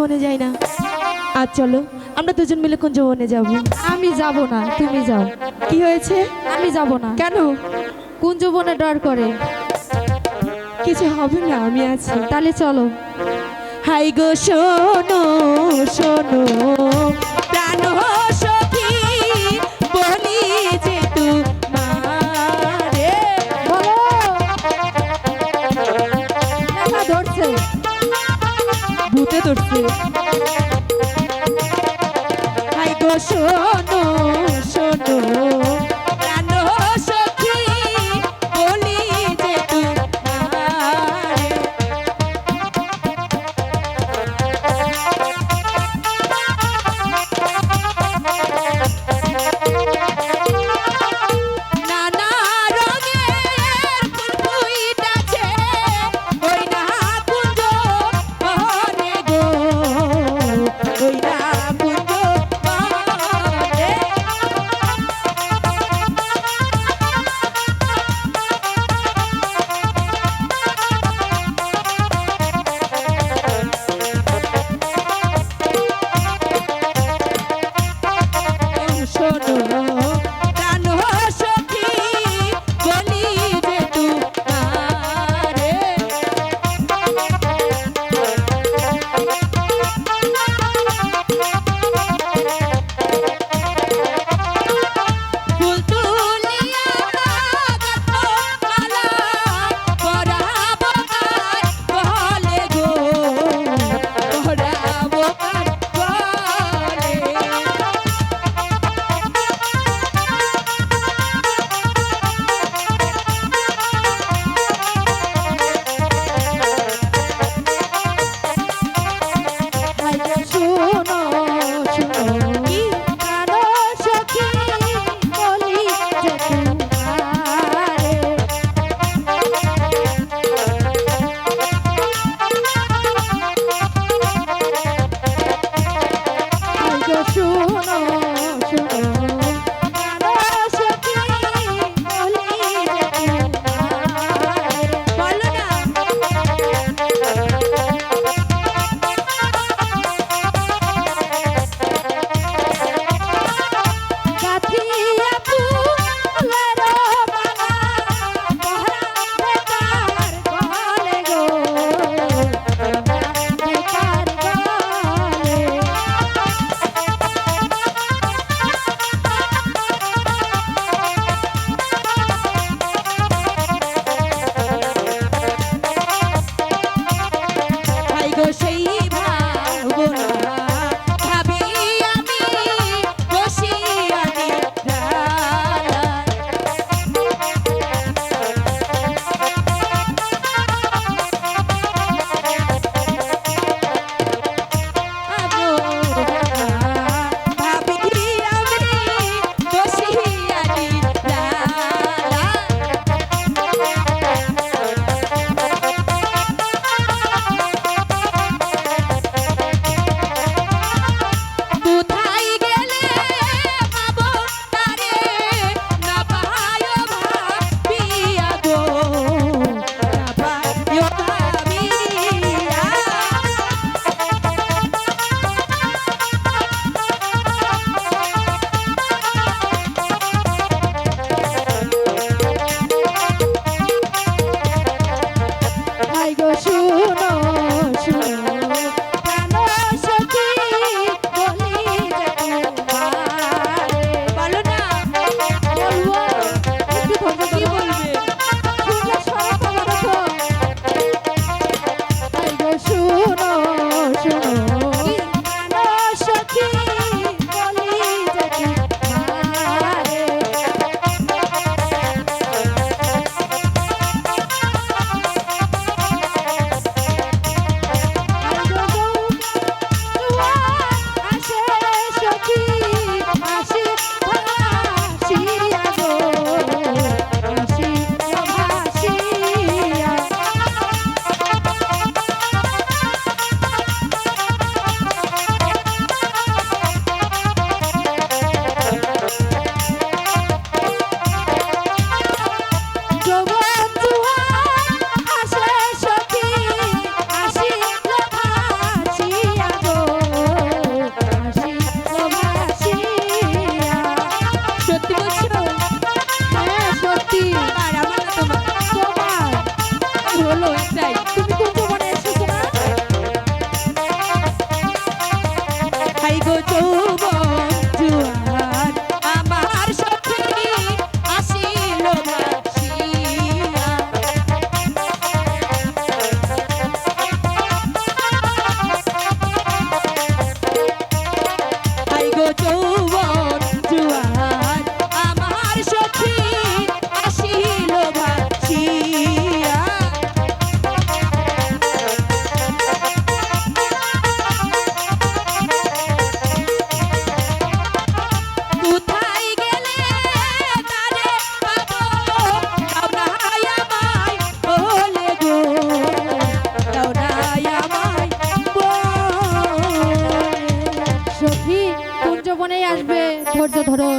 বনে যাই না। আর চলো আমরা দুজন মিলে কোন যৌবনে যাব? আমি যাব না তুমি যাও। কি হয়েছে? আমি যাব না। কেন? কোন কুঞ্জবনে ডর করে? কিছু হবে না আমি আছি। তাহলে চলো। হাই গো শোনো শোনো। ধরছে। হাই গো করো চৌ ধরো